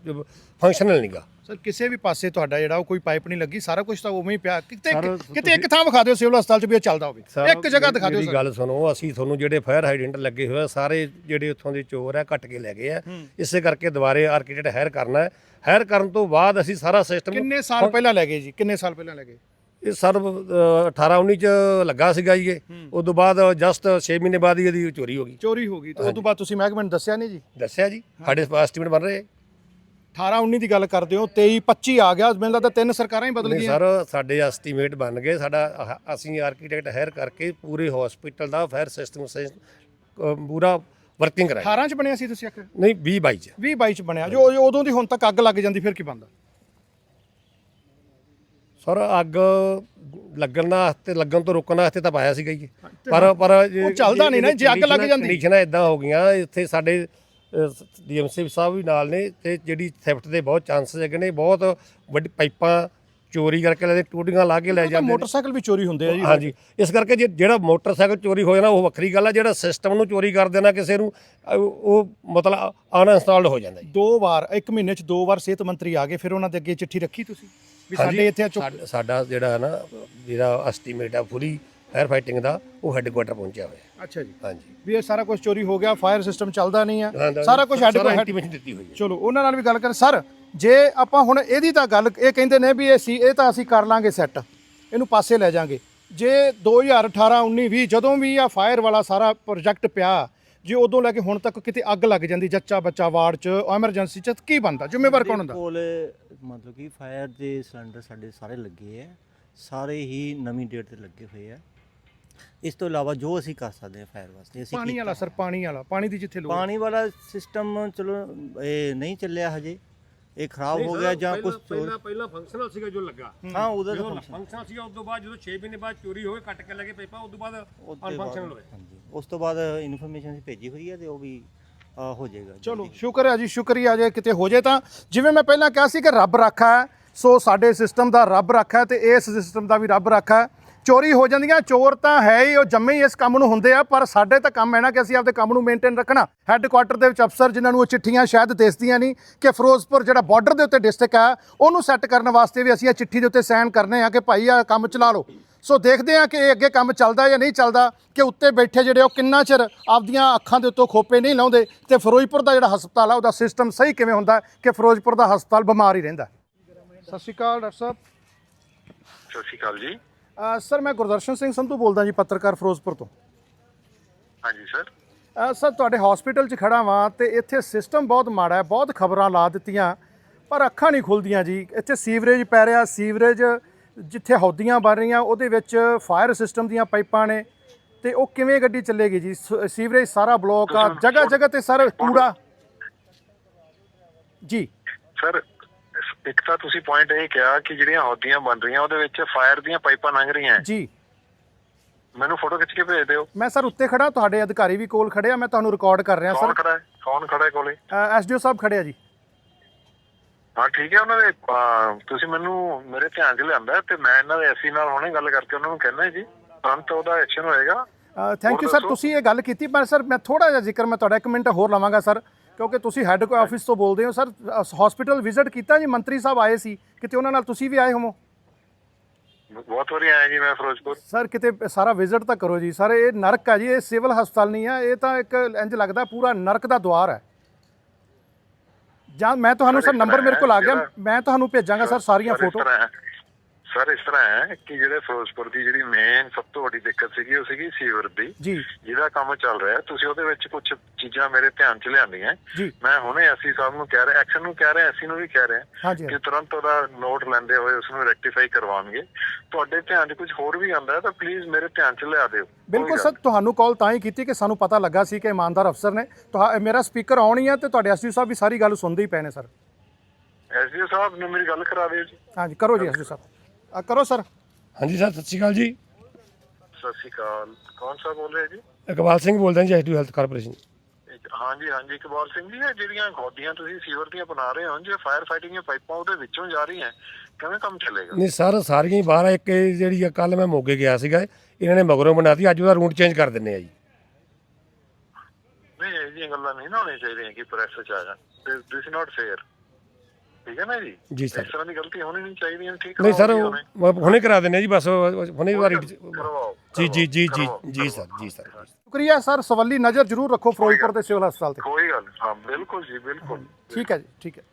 ਫੰਕਸ਼ਨਲ ਨਹੀਂਗਾ ਸਰ ਕਿਸੇ ਵੀ ਪਾਸੇ ਤੁਹਾਡਾ ਜਿਹੜਾ ਉਹ ਕੋਈ ਪਾਈਪ ਨਹੀਂ ਲੱਗੀ ਸਾਰਾ ਕੁਝ ਤਾਂ ਉਵੇਂ ਹੀ ਪਿਆ। ਕਿਤੇ ਸਰ, ਕਿਤੇ ਇੱਕ ਥਾਂ ਵਿਖਾ ਦਿਓ ਸਿਵਲ ਹਸਪਤਾਲ ਚ ਵੀ ਇਹ ਚੱਲਦਾ ਹੋਵੇ। ਇੱਕ ਜਗ੍ਹਾ ਦਿਖਾ ਦਿਓ ਮੇਰੀ ਸਰ। ਗੱਲ ਸੁਣੋ ਅਸੀਂ ਤੁਹਾਨੂੰ ਜਿਹੜੇ ਫਾਇਰ ਹਾਈਡੈਂਟ ਲੱਗੇ ਹੋਏ ਆ ਸਾਰੇ ਜਿਹੜੇ ਉੱਥੋਂ ਦੇ ਚੋਰ ਆ ਕੱਟ ਕੇ ਲੈ ਗਏ ਆ। ਇਸੇ ਕਰਕੇ ਦੁਬਾਰੇ ਆਰਕੀਟੈਕਟ ਹਾਇਰ ਕਰਨਾ ਹੈ। ਹਾਇਰ ਕਰਨ ਤੋਂ ਬਾਅਦ ਅਸੀਂ ਸਾਰਾ ਸਿਸਟਮ ਕਿੰਨੇ ਸਾਲ ਪਹਿਲਾਂ ਲੈ ਗਏ ਜੀ? ਕਿੰਨੇ ਸਾਲ ਪਹਿਲਾਂ ਲੈ ਗਏ? ਇਹ ਸਰ 18 19 ਚ ਲੱਗਾ ਸੀਗਾ ਜੀ ਇਹ। ਉਸ ਤੋਂ ਬਾਅਦ ਜਸਟ 6 ਮਹੀਨੇ ਬਾਅਦ ਹੀ ਇਹਦੀ ਚੋਰੀ ਹੋ ਗਈ। ਚੋਰੀ ਹੋ ਗਈ। ਤੇ ਉਸ ਤੋਂ ਬਾਅਦ ਤੁਸੀਂ ਮਹਿਕਮੇ ਨੂੰ ਦੱਸਿਆ ਨਹੀਂ ਜੀ? ਦੱਸਿਆ ਜੀ। ਸਾਡੇ ਐਸਟੀਮੇਟ ਬਣ ਰਹੇ। 18 19 ਦੀ ਗੱਲ ਕਰਦੇ ਹੋ 23 25 ਆ ਗਿਆ। ਮੈਨੂੰ ਲੱਗਦਾ ਤਿੰਨ ਸਰਕਾਰਾਂ ਹੀ ਬਦਲ ਗਈਆਂ। ਸਰ ਸਾਡੇ ਐਸਟੀਮੇਟ ਬਣ ਗਏ। ਸਾਡਾ ਅਸੀਂ ਆਰਕੀਟੈਕਟ ਹਾਇਰ ਕਰਕੇ ਪੂਰੇ ਹਸਪੀਟਲ ਦਾ ਫਾਇਰ ਸਿਸਟਮ ਪੂਰਾ ਵਰਕਿੰਗ ਕਰਾਇਆ। 18 ਚ ਬਣਿਆ ਸੀ ਤੁਸੀਂ ਆਖਿਆ ਨਹੀਂ 20 22 ਚ। 20 22 ਚ ਬਣਿਆ। ਜੋ ਉਦੋਂ ਦੀ ਹੁਣ ਤੱਕ ਅੱਗ ਲੱਗ ਜਾਂਦੀ ਫਿਰ ਕੀ ਬੰਦਾ ਸਰ ਅੱਗ ਲੱਗਣ ਵਾਸਤੇ ਲੱਗਣ ਤੋਂ ਰੋਕਣ ਵਾਸਤੇ ਤਾਂ ਪਾਇਆ ਸੀਗਾ ਜੀ। ਪਰ ਪਰ ਉਹ ਚੱਲਦਾ ਨਹੀਂ ਨਾ, ਜੇ ਅੱਗ ਲੱਗ ਜਾਂਦੀ। ਕੰਡੀਸ਼ਨਾਂ ਇਦਾਂ ਹੋ ਗਈਆਂ ਇੱਥੇ ਸਾਡੇ ਡੀਐਮਸੀ ਸਾਹਿਬ ਵੀ ਨਾਲ ਨੇ ਤੇ ਜਿਹੜੀ ਥੈਫਟ ਦੇ ਬਹੁਤ ਚਾਂਸਸ ਹੈਗੇ ਨੇ ਬਹੁਤ ਵੱਡੀ ਪਾਈਪਾਂ ਚੋਰੀ ਕਰਕੇ ਲੈ ਟੂਟੀਆਂ ਲਾ ਕੇ ਲੈ ਜਾਂਦੇ ਨੇ। ਮੋਟਰਸਾਈਕਲ ਵੀ ਚੋਰੀ ਹੁੰਦੇ ਆ ਜੀ ਹਾਂਜੀ। ਇਸ ਕਰਕੇ ਜੇ ਜਿਹੜਾ ਮੋਟਰਸਾਈਕਲ ਚੋਰੀ ਹੋ ਜਾਣਾ ਉਹ ਵੱਖਰੀ ਗੱਲ ਆ ਜਿਹੜਾ ਸਿਸਟਮ ਨੂੰ ਚੋਰੀ ਕਰ ਦੇਣਾ ਕਿਸੇ ਨੂੰ ਉਹ ਮਤਲਬ ਅਨਇੰਸਟਾਲਡ ਹੋ ਜਾਂਦਾ ਜੀ। ਦੋ ਵਾਰ ਇੱਕ ਮਹੀਨੇ ਚ ਦੋ ਵਾਰ ਸਿਹਤ ਮੰਤਰੀ ਆ ਗਏ ਫਿਰ ਉਹਨਾਂ ਦੇ ਅੱਗੇ ਚਿੱਠੀ ਰੱਖੀ ਤੁਸੀਂ? ਵੀ ਸਾਡੇ ਇੱਥੇ ਚੁੱਕ ਸਾਡਾ- ਸਾਡਾ ਜਿਹੜਾ ਹੈ ਨਾ ਜਿਹੜਾ ਐਸਟੀਮੇਟ ਆ ਪੂਰੀ ਫਾਇਰ ਫਾਈਟਿੰਗ ਦਾ ਉਹ ਹੈੱਡਕੁਆਟਰ ਪਹੁੰਚਿਆ ਹੋਇਆ। ਅੱਛਾ ਜੀ। ਹਾਂਜੀ। ਵੀ ਇਹ ਸਾਰਾ ਕੁਝ ਚੋਰੀ ਹੋ ਗਿਆ ਫਾਇਰ ਸਿਸਟਮ ਚੱਲਦਾ ਨਹੀਂ ਆ। ਸਾਰਾ ਕੁਝ intimation ਦਿੱਤੀ ਹੋਈ ਹੈ। ਚਲੋ ਉਹਨਾਂ ਨਾਲ ਵੀ ਗੱਲ ਕਰ। ਸਰ ਜੇ ਆਪਾਂ ਹੁਣ ਇਹਦੀ ਤਾਂ ਗੱਲ ਇਹ ਕਹਿੰਦੇ ਨੇ ਵੀ ਇਹ ਸੀ ਇਹ ਤਾਂ ਅਸੀਂ ਕਰ ਲਾਂਗੇ ਸੈੱਟ ਇਹਨੂੰ ਪਾਸੇ ਲੈ ਜਾਾਂਗੇ। ਜੇ 2018 19 20 ਜਦੋਂ ਵੀ ਆ ਫਾਇਰ ਵਾਲਾ ਸਾਰਾ ਪ੍ਰੋਜੈਕਟ ਪਿਆ ਜੇ ਉਦੋਂ ਲੈ ਕੇ ਹੁਣ ਤੱਕ ਕਿਤੇ ਅੱਗ ਲੱਗ ਜਾਂਦੀ ਜੱਚਾ ਬੱਚਾ ਵਾਰਡ 'ਚ ਐਮਰਜੈਂਸੀ 'ਚ ਕੀ ਬੰਦਾ ਜ਼ਿੰਮੇਵਾਰ ਕੌਣ ਹੁੰਦਾ? ਕੋਲ ਮਤਲਬ ਕਿ ਫਾਇਰ ਦੇ ਸਿਲੰਡਰ ਸਾਡੇ ਸਾਰੇ ਲੱਗੇ ਆ। ਸਾਰੇ ਹੀ ਨਵੀਂ ਡੇਟ ਤੇ ਲੱਗੇ ਹੋਏ ਆ। ਇਸ ਤੋਂ ਇਲਾਵਾ ਜੋ ਅਸੀਂ ਕਰ ਸਕਦੇ ਹਾਂ ਫਾਇਰ ਵਾਸਤੇ ਅਸੀਂ ਪਾਣੀ ਕੀਤਾ। ਵਾਲਾ ਸਰ ਪਾਣੀ ਵਾਲਾ ਪਾਣੀ ਦੀ ਜਿੱਥੇ ਲੋੜ। ਪਾਣੀ ਵਾਲਾ ਸਿਸਟਮ ਚਲੋ ਇਹ ਨਹੀਂ ਚੱਲਿਆ ਹਜੇ। ਇਹ ਖਰਾਬ ਹੋ ਗਿਆ ਜਾਂ ਕੁਝ ਪਹਿਲਾਂ ਪਹਿਲਾਂ ਫੰਕਸ਼ਨਲ ਸੀਗਾ ਜੋ ਲੱਗਾ। ਹਾਂ। ਉਹਦਾ ਤਾਂ ਜਦੋਂ function- ਫੰਕਸ਼ਨਲ ਸੀਗਾ ਉਸ ਤੋਂ ਬਾਅਦ ਜਦੋਂ 6 ਮਹੀਨੇ ਬਾਅਦ ਚੋਰੀ ਹੋਵੇ ਕੱਟ ਕੇ ਲੱਗੇ ਪੇਪਾ ਉਸ ਤੋਂ ਬਾਅਦ ਉਹ ਤੋਂ ਅਨਫੰਕਸ਼ਨਲ ਬਾਅਦ- ਹੋਏ ਹਾਂਜੀ। ਉਸ ਤੋਂ ਬਾਅਦ ਇਨਫੋਰਮੇਸ਼ਨ ਅਸੀਂ ਭੇਜੀ ਹੋਈ ਹੈ ਤੇ ਉਹ ਵੀ ਅ, ਹੋ ਜਾਏਗਾ। ਚਲੋ ਜਲਦੀ। ਸ਼ੁਕਰ ਹੈ ਜੀ ਸ਼ੁਕਰੀਆ ਜੇ ਕਿਤੇ ਹੋ ਜੇ ਤਾਂ। ਜਿਵੇਂ ਮੈਂ ਪਹਿਲਾਂ ਕਿਹਾ ਸੀ ਕਿ ਰੱਬ ਰੱਖਾ ਹੈ ਸੋ ਸਾਡੇ ਸਿਸਟਮ ਦਾ ਰੱਬ ਰੱਖਾ ਹੈ ਤੇ ਇਸ ਸਿਸਟਮ ਦਾ ਵੀ ਰੱਬ ਰੱਖਾ ਹੈ। ਚੋਰੀ ਹੋ ਜਾਂਦੀਆਂ ਚੋਰ ਤਾਂ ਹੈ ਹੀ ਉਹ ਜੰਮੇ ਹੀ ਇਸ ਕੰਮ ਨੂੰ ਹੁੰਦੇ ਆ ਪਰ ਸਾਡੇ ਤਾਂ ਕੰਮ ਹੈ ਨਾ ਕਿ ਅਸੀਂ ਆਪਦੇ ਕੰਮ ਨੂੰ ਮੇਨਟੇਨ ਰੱਖਣਾ। ਹੈੱਡਕੁਆਟਰ ਦੇ ਵਿੱਚ ਅਫਸਰ ਜਿਨ੍ਹਾਂ ਨੂੰ ਉਹ ਚਿੱਠੀਆਂ ਸ਼ਾਇਦ ਦਿਸਦੀਆਂ ਨਹੀਂ ਕਿ ਫਿਰੋਜ਼ਪੁਰ ਜਿਹੜਾ ਬਾਰਡਰ ਦੇ ਉੱਤੇ ਡਿਸਟ੍ਰਿਕਟ ਆ ਉਹਨੂੰ ਸੈੱਟ ਕਰਨ ਵਾਸਤੇ ਵੀ ਅਸੀਂ ਇਹ ਚਿੱਠੀ ਦੇ ਉੱਤੇ ਸਾਈਨ ਕਰਨੇ ਆ ਕਿ ਭਾਈ ਆ ਕੰਮ ਚਲਾ ਲਓ। ਸੋ ਦੇਖਦੇ ਆ ਕਿ ਇਹ ਅੱਗੇ ਕੰਮ ਚੱਲਦਾ ਜਾਂ ਨਹੀਂ ਚੱਲਦਾ ਕਿ ਉੱਤੇ ਬੈਠੇ ਜਿਹੜੇ ਉਹ ਕਿੰਨਾ ਚਿਰ ਆਪਦੀਆਂ ਅੱਖਾਂ ਦੇ ਉੱਤੋਂ ਖੋਪੇ ਨਹੀਂ ਲਾਉਂਦੇ ਤੇ ਫਿਰੋਜ਼ਪੁਰ ਦਾ ਜਿਹੜਾ ਹਸਪਤਾਲ ਆ ਉਹਦਾ ਸਿਸਟਮ ਸਹੀ ਕਿਵੇਂ ਹੁੰਦਾ ਕਿ ਫਿਰੋਜ਼ਪੁਰ ਦਾ ਹਸਪਤਾਲ ਬਿਮਾਰ ਹੀ ਰਹਿੰਦਾ ਸਤਿ ਸ਼੍ਰੀ ਅਕਾਲ ਡਾਕਟਰ ਸਾਹਿਬ। ਸਤਿ ਸ਼੍ਰੀ ਅਕਾਲ ਜੀ। ਸਰ ਮੈਂ ਗੁਰਦਰਸ਼ਨ ਸਿੰਘ ਸੰਧੂ ਬੋਲਦਾ ਜੀ ਪੱਤਰਕਾਰ ਫਿਰੋਜ਼ਪੁਰ ਤੋਂ। ਹਾਂਜੀ ਸਰ। ਸਰ ਤੁਹਾਡੇ ਹਸਪੀਟਲ 'ਚ ਖੜਾ ਵਾਂ ਤੇ ਇੱਥੇ ਸਿਸਟਮ ਬਹੁਤ ਮਾੜਾ ਹੈ ਬਹੁਤ ਖਬਰਾਂ ਲਾ ਦਿੱਤੀਆਂ ਪਰ ਅੱਖਾਂ ਨਹੀਂ ਖੁੱਲਦੀਆਂ ਜੀ। ਇੱਥੇ ਸੀਵਰੇਜ ਪੈ ਰਿਹਾ ਸੀਵਰੇਜ ਜਿੱਥੇ ਹੌਦੀਆਂ ਬਣ ਰਹੀਆਂ ਉਹਦੇ ਵਿੱਚ ਫਾਇਰ ਸਿਸਟਮ ਦੀਆਂ ਪਾਈਪਾਂ ਨੇ। ਤੇ ਉਹ ਕਿਵੇਂ ਗੱਡੀ ਚੱਲੇਗੀ ਜੀ? ਸੀਵਰੇਜ ਸਾਰਾ ਬਲੌਕ ਆ ਜਗ੍ਹਾ ਜਗ੍ਹਾ ਤੇ ਸਰ ਕੂੜਾ? ਜੀ। ਸਰ ਇੱਕ ਤਾਂ ਤੁਸੀਂ ਪੁਆਇੰਟ ਇਹ ਕਿਹਾ ਕਿ ਜਿਹੜੀਆਂ ਹੌਦੀਆਂ ਬਣ ਰਹੀਆਂ ਉਹਦੇ ਵਿੱਚ ਫਾਇਰ ਦੀਆਂ ਪਾਈਪਾਂ ਲੰਘ ਰਹੀਆਂ। ਜੀ। ਮੈਨੂੰ ਫੋਟੋ ਖਿੱਚ ਕੇ ਭੇਜ ਦਿਓ। ਮੈਂ ਸਰ ਉੱਤੇ ਖੜਾ ਤੁਹਾਡੇ ਅਧਿਕਾਰੀ ਵੀ ਕੋਲ ਖੜੇ ਆ ਮੈਂ ਤੁਹਾਨੂੰ ਰਿਕਾਰਡ ਕਰ ਰਿਹਾ ਕੌਣ ਸਰ। ਖੜਾ ਹੈ? ਕੌਣ ਖੜਾ ਹੈ ਕੋਲੇ? ਐਸਡੀਓ ਸਾਹਿਬ ਖੜੇ ਆ ਜੀ। ਹਾਂ ਠੀਕ ਹੈ ਉਹਨਾਂ ਦੇ ਤੁਸੀਂ ਮੈਨੂੰ ਮੇਰੇ ਧਿਆਨ 'ਚ ਲਿਆਂਦਾ ਤੇ ਮੈਂ ਇਹਨਾਂ ਦੇ ਐਸੀ ਨਾਲ ਹੁਣੇ ਗੱਲ ਕਰਕੇ ਉਹਨਾਂ ਨੂੰ ਕਹਿਣਾ ਜੀ ਤੁਰੰਤ ਉਹਦਾ ਐਕਸ਼ਨ ਹੋਏਗਾ। Thank you sir. ਤੁਸੀਂ ਇਹ ਗੱਲ ਕੀਤੀ ਪਰ ਸਰ ਮੈਂ ਥੋੜਾ ਜਿਹਾ ਜ਼ਿਕਰ ਮੈਂ ਤੁਹਾਡਾ ਇੱਕ ਮਿੰਟ ਹੋਰ ਲਵਾਂਗਾ ਸਰ ਕਿਉਂਕਿ ਤੁਸੀਂ ਹੈੱਡ ਆਫਿਸ ਤੋਂ ਬੋਲਦੇ ਹੋ ਸਰ ਹਸਪੀਟਲ ਵਿਜ਼ਿਟ ਕੀਤਾ ਜੀ ਮੰਤਰੀ ਸਾਹਿਬ ਆਏ ਸੀ ਕਿਤੇ ਉਹਨਾਂ ਨਾਲ ਤੁਸੀਂ ਵੀ ਆਏ ਹੋਵੋ? ਬਹੁਤ ਵਾਰੀ ਆਇਆ ਜੀ ਮੈਂ ਫਿਰੋਜ਼ਪੁਰ। ਸਰ ਕਿਤੇ ਸਾਰਾ ਵਿਜ਼ਿਟ ਤਾਂ ਕਰੋ ਜੀ ਸਰ ਇਹ ਨਰਕ ਹੈ ਜੀ ਇਹ ਸਿਵਲ ਹਸਪਤਾਲ ਨਹੀਂ ਹੈ ਇਹ ਤਾਂ ਇੱਕ ਇੰਜ ਲੱਗਦਾ ਪੂਰਾ ਨਰਕ ਦਾ ਦੁਆਰ ਹੈ। ਜਾਂ ਮੈਂ ਤੁਹਾਨੂੰ ਸਰ, ਨੰਬਰ ਮੇਰੇ ਕੋਲ ਆ ਗਿਆ ਮੈਂ ਤੁਹਾਨੂੰ ਭੇਜਾਂਗਾ ਸਰ ਸਾਰੀਆਂ ਫੋਟੋ ਸਰ ਇਸ ਤਰ੍ਹਾਂ ਹੈ ਕਿ ਜਿਹੜੇ ਫਿਰੋਜ਼ਪੁਰ ਦੀ ਜਿਹੜੀ ਮੇਨ ਸਭ ਤੋਂ ਵੱਡੀ ਦਿੱਕਤ ਸੀਗੀ ਉਹ ਸੀਗੀ ਸੀਵਰ ਦੀ। ਜਿਹਦਾ ਕੰਮ ਚੱਲ ਰਿਹਾ ਤੁਸੀਂ ਉਹਦੇ ਵਿੱਚ ਕੁਝ ਚੀਜ਼ਾਂ ਮੇਰੇ ਧਿਆਨ 'ਚ ਲਿਆਂਦੀਆਂ। ਮੈਂ ਹੁਣੇ ਐਸੀ ਸਾਹਿਬ ਨੂੰ ਕਹਿ ਰਿਹਾ ਐਕਸ਼ਨ ਨੂੰ ਕਹਿ ਰਿਹਾ ਐਸੀ ਨੂੰ ਵੀ ਕਹਿ ਰਿਹਾ ਕਿ ਤੁਰੰਤ ਉਹਦਾ ਨੋਟ ਲੈਂਦੇ ਹੋਏ ਉਸ ਨੂੰ ਰੈਕਟੀਫਾਈ ਕਰਵਾਉਣਗੇ। ਤੁਹਾਡੇ ਧਿਆਨ 'ਚ ਕੁਝ ਹੋਰ ਵੀ ਆਉਂਦਾ ਹੈ ਤਾਂ ਪਲੀਜ਼ ਮੇਰੇ ਧਿਆਨ 'ਚ ਲਿਆ ਦਿਓ। ਬਿਲਕੁਲ ਸਰ ਤੁਹਾਨੂੰ ਕਾਲ ਤਾਂ ਹੀ ਕੀਤੀ ਕਿ ਸਾਨੂੰ ਪਤਾ ਲੱਗਾ ਸੀ ਕਿ ਇਮਾਨਦਾਰ ਅਫਸਰ ਨੇ। ਮੇਰਾ ਸਪੀਕਰ ਆਨ ਹੀ ਹੈ ਤੇ ਤੁਹਾਡੇ ਐਸਡੀਓ ਸਾਹਿਬ ਵੀ ਸਾਰੀ ਗੱਲ ਸੁਣਦੇ ਹੀ ਪਏ ਨੇ ਸਰ। ਐਸਡੀਓ ਸਾਹਿਬ ਨੇ ਮੇਰੀ ਗੱਲ ਕਰਾ ਦਿਓ ਜੀ। ਹਾਂਜੀ ਕਰੋ ਜੀ ਐਸਡੀਓ ਸਾਹਿਬ। ਆ, ਕਰੋ ਸਰ। ਹਾਂਜੀ ਸਰ ਸਤਿ ਸ਼੍ਰੀ ਅਕਾਲ ਜੀ। ਸਤਿ ਸ਼੍ਰੀ ਅਕਾਲ। ਕੌਣ ਸਾਹਿਬ ਬੋਲ ਰਹੇ ਜੀ? ਇਕਬਾਲ ਸਿੰਘ ਬੋਲਦਾ ਜੀ ਐਸਡੀ ਹੈਲਥ ਕਾਰਪੋਰੇਸ਼ਨ। ਹਾਂਜੀ ਹਾਂਜੀ ਇਕਬਾਲ ਸਿੰਘ ਜੀ ਇਹ ਜਿਹੜੀਆਂ ਗੋਡੀਆਂ ਤੁਸੀਂ ਸੀਵਰ ਦੀਆਂ ਬਣਾ ਰਹੇ ਹੋ ਜੇ ਫਾਇਰ ਫਾਈਟਿੰਗ ਦੀਆਂ ਪਾਈਪਾਂ ਉਹਦੇ ਵਿੱਚੋਂ ਜਾ ਰਹੀਆਂ ਕਿਵੇਂ ਕੰਮ ਚੱਲੇਗਾ? ਨਹੀਂ ਸਰ ਸਾਰੀਆਂ ਹੀ ਬਾਹਰ ਆ, ਇੱਕ ਇਹ ਜਿਹੜੀ ਕੱਲ ਮੈਂ ਮੋਗੇ ਗਿਆ ਸੀਗਾ ਇਹਨਾਂ ਨੇ ਮਗਰੋਂ ਬਣਾਤੀ ਅੱਜ ਉਹਦਾ ਰੂਟ ਚੇਂਜ ਕਰ ਦਿੰਨੇ ਆ ਜੀ। ਨਹੀਂ ਇਹ ਜਿਹੀਆਂ ਗੱਲਾਂ ਨਹੀਂ ਨਾ ਹੋਣੀਆਂ ਚਾਹੀਦੀਆਂ ਕਿ ਪ੍ਰੈਸ ਚ ਆ ਜਾਣ। ਦਿਸ ਇਜ਼ ਨਾਟ ਫੇਅਰ ਠੀਕ ਹੈ ਨਾ ਜੀ ਜੀ ਸਰ ਇਸ ਤਰ੍ਹਾਂ ਦੀ ਗਲਤੀ ਹੋਣੀ ਨਹੀਂ ਚਾਹੀਦੀ ਠੀਕ ਨਹੀਂ ਸਰ। ਉਹ ਹੁਣੇ ਕਰਾ ਦਿੰਨੇ ਆ ਜੀ ਬਸ ਹੁਣੇ ਵਾਰੀ ਕਰਵਾਓ ਜੀ ਜੀ ਜੀ ਜੀ ਜੀ ਸਰ। ਜੀ ਸਰ ਸ਼ੁਕਰੀਆ ਸਰ ਸਵੱਲੀ ਨਜ਼ਰ ਜ਼ਰੂਰ ਰੱਖੋ ਫਿਰੋਜ਼ਪੁਰ ਦੇ ਸਿਵਲ ਹਸਪਤਾਲ ਤੇ ਕੋਈ ਗੱਲ ਨੀ। ਹਾਂ ਬਿਲਕੁਲ ਜੀ ਬਿਲਕੁਲ ਠੀਕ ਹੈ ਜੀ ਠੀਕ ਹੈ